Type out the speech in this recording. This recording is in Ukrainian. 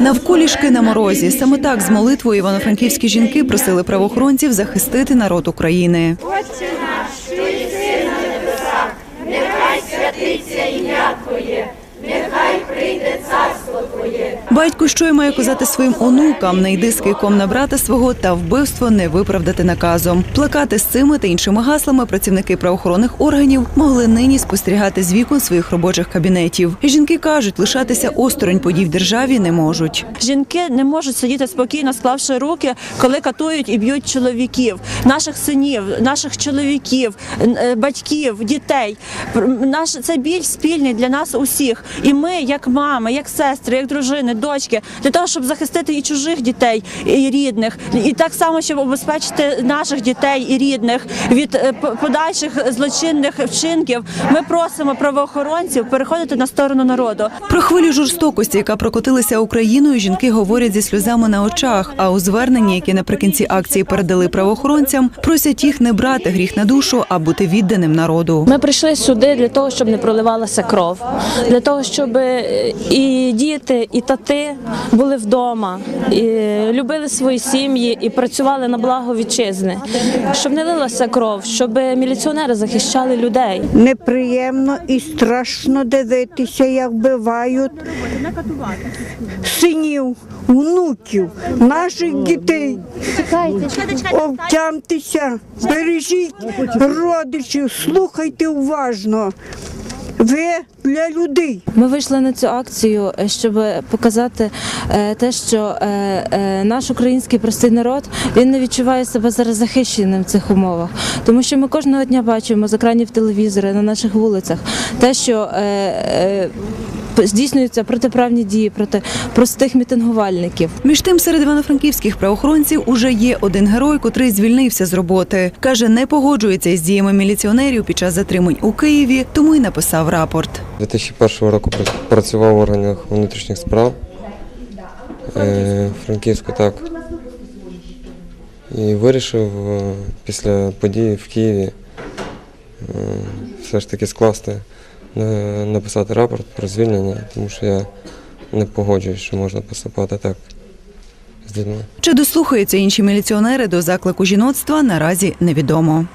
Навколішки на морозі. Саме так з молитвою івано-франківські жінки просили правоохоронців захистити народ України. Батько що має казати своїм онукам, не йди з кийком на брата свого та вбивство не виправдати наказом. Плакати з цими та іншими гаслами працівники правоохоронних органів могли нині спостерігати з вікон своїх робочих кабінетів. Жінки кажуть, лишатися осторонь подій в державі не можуть. Жінки не можуть сидіти спокійно, склавши руки, коли катують і б'ють чоловіків, наших синів, наших чоловіків, е, батьків, дітей. Наш це біль спільний для нас усіх. І ми, як мами, як сестри, як дружини, дочки, для того, щоб захистити і чужих дітей, і рідних, і так само, щоб обезпечити наших дітей і рідних від е, подальших злочинних вчинків. Ми просимо правоохоронців переходити на сторону народу. Про хвилю жорстокості, яка прокотилася Україною, жінки говорять зі сльозами на очах. А у зверненні, яке наприкінці акції передали правоохоронцям, просять їх не брати гріх на душу, а бути відданим народу. Ми прийшли сюди для того, щоб не проливалася кров, для того, щоб е, і діти, і тати були вдома, і любили свої сім'ї і працювали на благо вітчизни, щоб не лилася кров, щоб міліціонери захищали людей. Неприємно і страшно дивитися, як вбивають синів, внуків, наших дітей. Овтямтеся, бережіть родичів, слухайте уважно. Ви для людей. Ми вийшли на цю акцію, е, щоб показати е, те, що е, наш український простий народ він не відчуває себе зараз захищеним в цих умовах, тому що ми кожного дня бачимо з екранів телевізора на наших вулицях те, що здійснюються протиправні дії проти простих мітингувальників. Між тим, серед івано-франківських правоохоронців уже є один герой, котрий звільнився з роботи. каже, не погоджується із діями міліціонерів під час затримань у Києві, тому й написав рапорт. 2001 року пр- працював в органах внутрішніх справ е, Франківську, так. І вирішив е, після події в Києві е, все ж таки скласти, написати рапорт про звільнення, тому що я не погоджуюсь, що можна поступати так з. Чи дослухаються інші міліціонери до заклику жіноцтва, наразі невідомо.